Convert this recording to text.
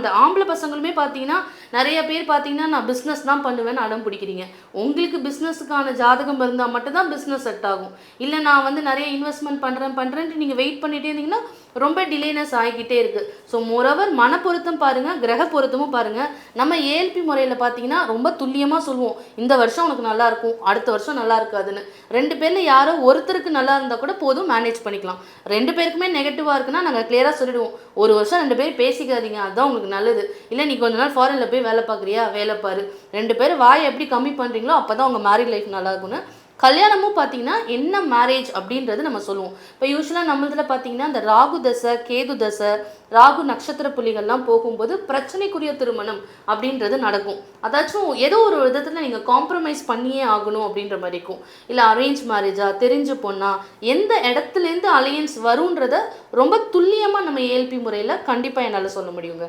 அந்த ஆம்பளை பசங்களுமே பார்த்தீங்கன்னா நிறைய பேர் பார்த்தீங்கன்னா நான் பிஸ்னஸ் தான் பண்ணுவேன்னு அடம் பிடிக்கிறீங்க. உங்களுக்கு பிஸ்னஸுக்கான ஜாதகம் இருந்தால் மட்டும்தான் பிஸ்னஸ் செட் ஆகும். இல்லை நான் வந்து நிறைய இன்வெஸ்ட்மெண்ட் பண்ணுறேன் பண்ணுறேன்ட்டு நீங்கள் வெயிட் பண்ணிகிட்டே இருந்தீங்கன்னா ரொம்ப டிலேனஸ் ஆகிக்கிட்டே இருக்குது ஸோ மோரோவர் மன பொருத்தம் பாருங்கள் கிரக பொருத்தமும் பாருங்கள் நம்ம ஏஎல்பி முறையில் பார்த்தீங்கன்னா ரொம்ப துல்லியமாக சொல்லுவோம். இந்த வருஷம் உனக்கு நல்லா இருக்கும் அடுத்த வருஷம் நல்லா இருக்காதுன்னு. ரெண்டு பேரில் யாரோ ஒருத்தருக்கு நல்லா இருந்தால் கூட போதும் மேனேஜ் பண்ணிக்கலாம். ரெண்டு பேருக்குமே நெகட்டிவாக இருக்குன்னா நாங்கள் கிளியராக சொல்லிடுவோம். ஒரு வருஷம் ரெண்டு பேர் பேசிக்காதீங்க அதுதான் உங்களுக்கு நல்லது. இல்லை நீ கொஞ்ச நாள் ஃபாரினில் போய் வேலை பார்க்குறியா? வேலை பாரு. ரெண்டு பேரும் வாயை எப்படி கம்மி பண்ணுறீங்களோ அப்போ தான் உங்கள் மேரிட் லைஃப் நல்லாயிருக்கும்னு கல்யாணமும் பார்த்தீங்கன்னா என்ன மேரேஜ் அப்படின்றது நம்ம சொல்லுவோம். இப்போ யூஸ்வலாக நம்மளதில் பார்த்தீங்கன்னா அந்த ராகு தசை கேது தசை ராகு நட்சத்திர புள்ளிகள்லாம் போகும்போது பிரச்சனைக்குரிய திருமணம் அப்படின்றது நடக்கும். அதாச்சும் ஏதோ ஒரு விதத்தில் நீங்கள் காம்ப்ரமைஸ் பண்ணியே ஆகணும் அப்படின்ற மாதிரி இருக்கும். இல்லை அரேஞ்ச் மேரேஜா தெரிஞ்சு பொண்ணா எந்த இடத்துலேருந்து அலையன்ஸ் வரும்ன்றத ரொம்ப துல்லியமாக நம்ம ஏஎல்பி முறையில் கண்டிப்பாக என்னால் சொல்ல முடியுங்க.